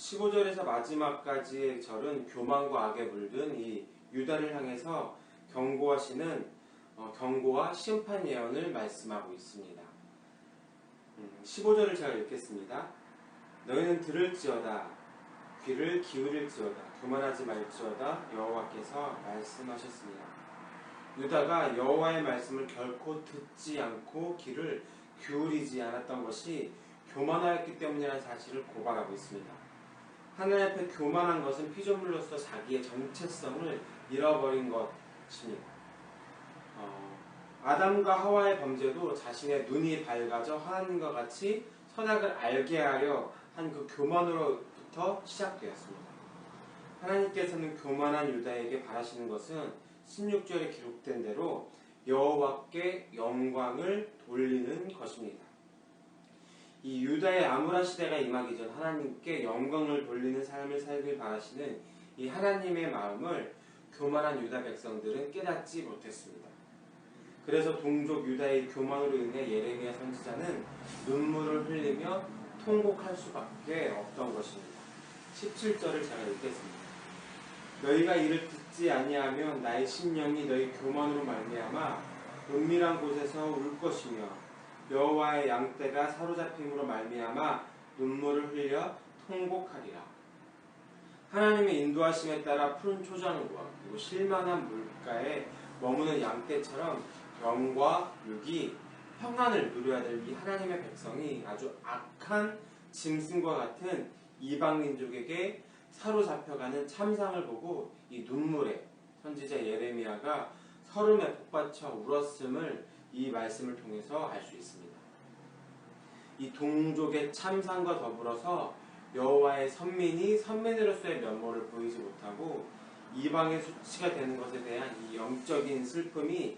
15절에서 마지막까지의 절은 교만과 악에 물든 이 유다를 향해서 경고하시는 어, 경고와 심판 예언을 말씀하고 있습니다. 음, 15절을 제가 읽겠습니다. 너희는 들을지어다 귀를 기울일지어다 교만하지 말지어다 여호와께서 말씀하셨습니다. 유다가 여호와의 말씀을 결코 듣지 않고 귀를 기울이지 않았던 것이 교만하였기 때문이라는 사실을 고발하고 있습니다. 하나님 앞에 교만한 것은 피조물로서 자기의 정체성을 잃어버린 것입니다. 어, 아담과 하와의 범죄도 자신의 눈이 밝아져 하나님과 같이 선악을 알게 하려 한 그 교만으로부터 시작되었습니다. 하나님께서는 교만한 유다에게 바라시는 것은 16절에 기록된 대로 여호와께 영광을 돌리는 것입니다. 이 유다의 암울한 시대가 임하기 전 하나님께 영광을 돌리는 삶을 살길 바라시는 이 하나님의 마음을 교만한 유다 백성들은 깨닫지 못했습니다. 그래서 동족 유다의 교만으로 인해 예레미야 선지자는 눈물을 흘리며 통곡할 수밖에 없던 것입니다. 17절을 제가 읽겠습니다. 너희가 이를 듣지 아니하면 나의 심령이 너희 교만으로 말미암아 은밀한 곳에서 울 것이며 여호와의 양떼가 사로잡힘으로 말미암아 눈물을 흘려 통곡하리라. 하나님의 인도하심에 따라 푸른 초장과 그리고 실만한 물가에 머무는 양떼처럼 영과 육이 평안을 누려야 될 이 하나님의 백성이 아주 악한 짐승과 같은 이방 민족에게 사로잡혀가는 참상을 보고 이 눈물에 선지자 예레미야가 서름에 폭받쳐 울었음을 이 말씀을 통해서 알 수 있습니다. 이 동족의 참상과 더불어서 여호와의 선민이 선민으로서의 면모를 보이지 못하고 이방의 수치가 되는 것에 대한 이 영적인 슬픔이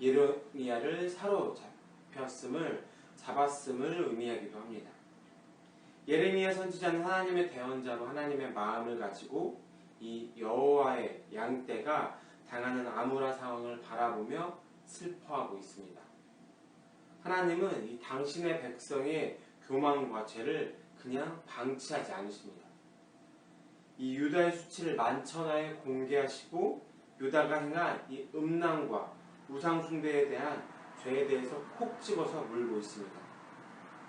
예레미야를 사로잡혔음을 잡았음을 의미하기도 합니다. 예레미야 선지자는 하나님의 대언자로 하나님의 마음을 가지고 이 여호와의 양떼가 당하는 암울한 상황을 바라보며 슬퍼하고 있습니다. 하나님은 이 당신의 백성의 교만과 죄를 그냥 방치하지 않으십니다. 이 유다의 수치를 만천하에 공개하시고 유다가 행한 이 음란과 우상숭배에 대한 죄에 대해서 콕 집어서 물고 있습니다.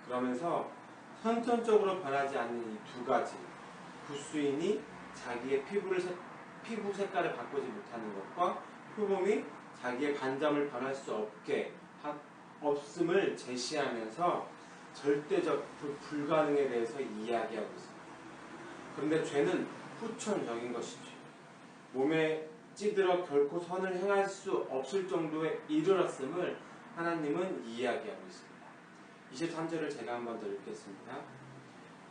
그러면서 선천적으로 변하지 않는 이 두 가지 구수인이 자기의 피부를 색, 피부 색깔을 바꾸지 못하는 것과 표범이 자기의 간점을 변할 수 없게 하, 없음을 제시하면서 절대적 불가능에 대해서 이야기하고 있습니다. 그런데 죄는 후천적인 것이죠. 몸에 찌들어 결코 선을 행할 수 없을 정도에 이르렀음을 하나님은 이야기하고 있습니다. 23절을 제가 한번 더 읽겠습니다.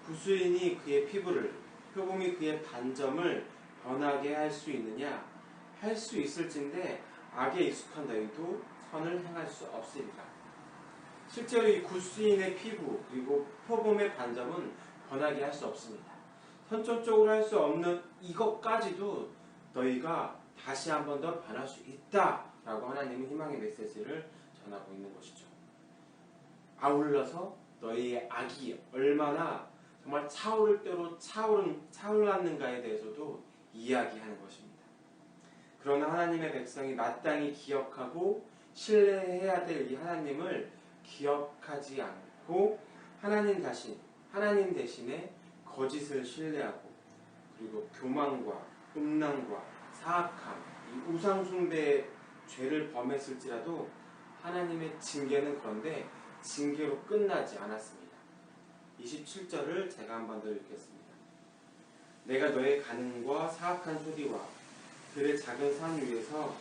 구수인이 그의 피부를, 표범이 그의 반점을 변하게 할 수 있느냐? 할 수 있을진데 악에 익숙한 너희도 선을 행할 수 없으리라. 실제로 이 구수인의 피부 그리고 표범의 반점은 변하게 할 수 없습니다. 선천적으로 할 수 없는 이것까지도 너희가 다시 한 번 더 변할 수 있다라고 하나님은 희망의 메시지를 전하고 있는 것이죠. 아울러서 너희의 악이 얼마나 정말 차오를 대로 차오른, 차올랐는가에 대해서도 이야기하는 것입니다. 그러나 하나님의 백성이 마땅히 기억하고 신뢰해야 될 이 하나님을 기억하지 않고 하나님 자신, 하나님 대신에 거짓을 신뢰하고 그리고 교만과 음란과 사악함, 이 우상 숭배의 죄를 범했을지라도 하나님의 징계는 그런데 징계로 끝나지 않았습니다. 27절을 제가 한번 더 읽겠습니다. 내가 너의 가능과 사악한 소리와 들의 작은 산 위에서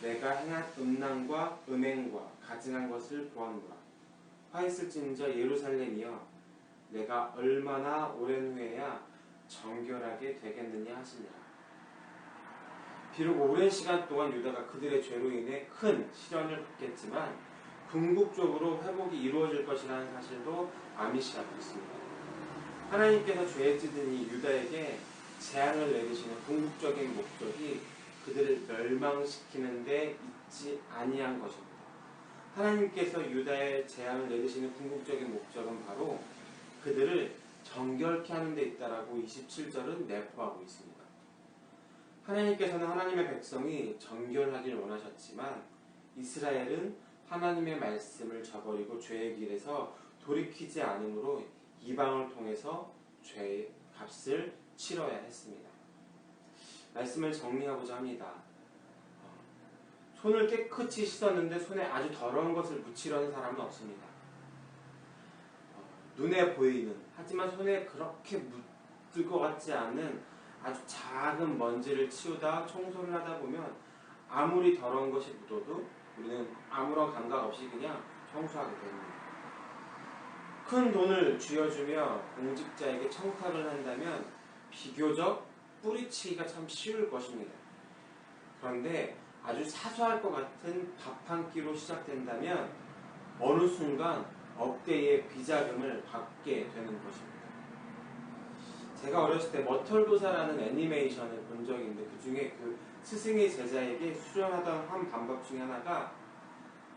내가 행한 음란과 음행과 가증한 것을 보았노라. 화했을진저 예루살렘이여 내가 얼마나 오랜 후에야 정결하게 되겠느냐 하시니라. 비록 오랜 시간 동안 유다가 그들의 죄로 인해 큰 시련을 받겠지만 궁극적으로 회복이 이루어질 것이라는 사실도 암시하고 있습니다. 하나님께서 죄에 찌든 이 유다에게 재앙을 내리시는 궁극적인 목적이 그들을 멸망시키는 데 있지 아니한 것입니다. 하나님께서 유다의 재앙을 내리시는 궁극적인 목적은 바로 그들을 정결케 하는 데 있다라고 27절은 내포하고 있습니다. 하나님께서는 하나님의 백성이 정결하길 원하셨지만 이스라엘은 하나님의 말씀을 저버리고 죄의 길에서 돌이키지 않으므로 이방을 통해서 죄의 값을 치러야. 말씀을 정리하고자 합니다. 어, 손을 깨끗이 씻었는데 손에 아주 더러운 것을 묻히려는 사람은 없습니다. 어, 눈에 보이는 하지만 손에 그렇게 묻을 것 같지 않은 아주 작은 먼지를 치우다 청소를 하다 보면 아무리 더러운 것이 묻어도 우리는 아무런 감각 없이 그냥 청소하게 됩니다. 큰 돈을 쥐어주며 공직자에게 청탁을 한다면 비교적 뿌리치기가 참 쉬울 것입니다. 그런데 아주 사소할 것 같은 밥 한 끼로 시작된다면 어느 순간 억대의 비자금을 받게 되는 것입니다. 제가 어렸을 때 머털도사라는 애니메이션을 본 적이 있는데 그 중에 그 스승의 제자에게 수련하던 한 방법 중에 하나가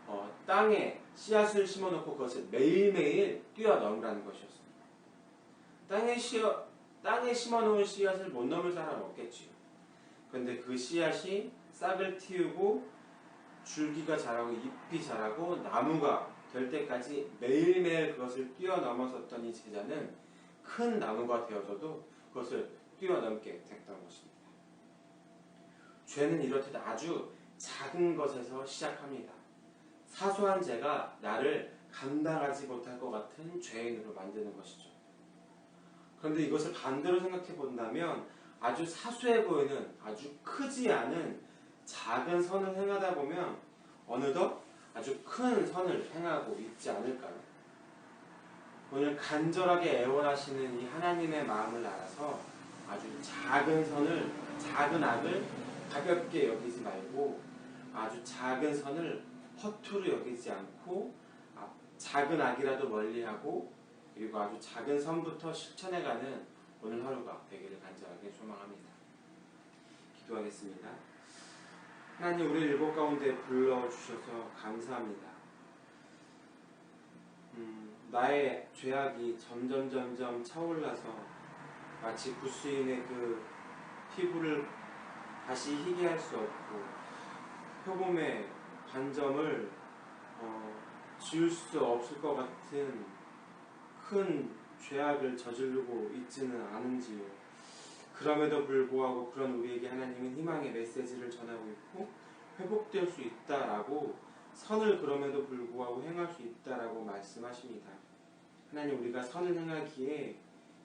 어, 땅에 씨앗을 심어놓고 그것을 매일매일 뛰어넘으라는 것이었습니다. 땅에, 씨어, 땅에 심어놓은 씨앗을 못 넘을 사람은 없겠지요. 그런데 그 씨앗이 싹을 틔우고 줄기가 자라고 잎이 자라고 나무가 될 때까지 매일매일 그것을 뛰어넘었었던 이 제자는 큰 나무가 되어서도 그것을 뛰어넘게 됐던 것입니다. 죄는 이렇듯 아주 작은 것에서 시작합니다. 사소한 죄가 나를 감당하지 못할 것 같은 죄인으로 만드는 것이죠. 그런데 이것을 반대로 생각해 본다면 아주 사소해 보이는 아주 크지 않은 작은 선을 행하다 보면 어느덧 아주 큰 선을 행하고 있지 않을까요? 오늘 간절하게 애원하시는 이 하나님의 마음을 알아서 아주 작은 선을, 작은 악을 가볍게 여기지 말고 아주 작은 선을 허투루 여기지 않고 아, 작은 악이라도 멀리하고 그리고 아주 작은 선부터 실천해가는 오늘 하루가 되기를 간절하게 소망합니다. 기도하겠습니다. 하나님 우리 일곱 가운데 불러주셔서 감사합니다. 음, 나의 죄악이 점점 점점 차올라서 마치 구스인의 그 피부를 다시 희게 할 수 없고 표범의 반점을 어, 지울 수 없을 것 같은 큰 죄악을 저지르고 있지는 않은지요. 그럼에도 불구하고 그런 우리에게 하나님은 희망의 메시지를 전하고 있고 회복될 수 있다라고 선을 그럼에도 불구하고 행할 수 있다라고 말씀하십니다. 하나님 우리가 선을 행하기에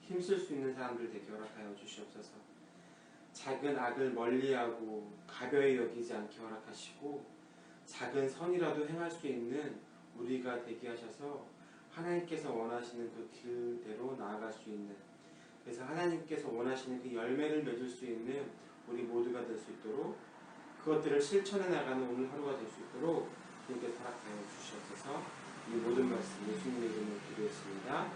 힘쓸 수 있는 사람들 되게 허락하여 주시옵소서. 작은 악을 멀리하고 가벼이 여기지 않게 허락하시고 작은 선이라도 행할 수 있는 우리가 되게 하셔서 하나님께서 원하시는 그 길대로 나아갈 수 있는 그래서 하나님께서 원하시는 그 열매를 맺을 수 있는 우리 모두가 될 수 있도록 그것들을 실천해 나가는 오늘 하루가 될 수 있도록 주님께 허락하여 주시옵소서 이 모든 말씀 예수님의 이름으로 기도했습니다.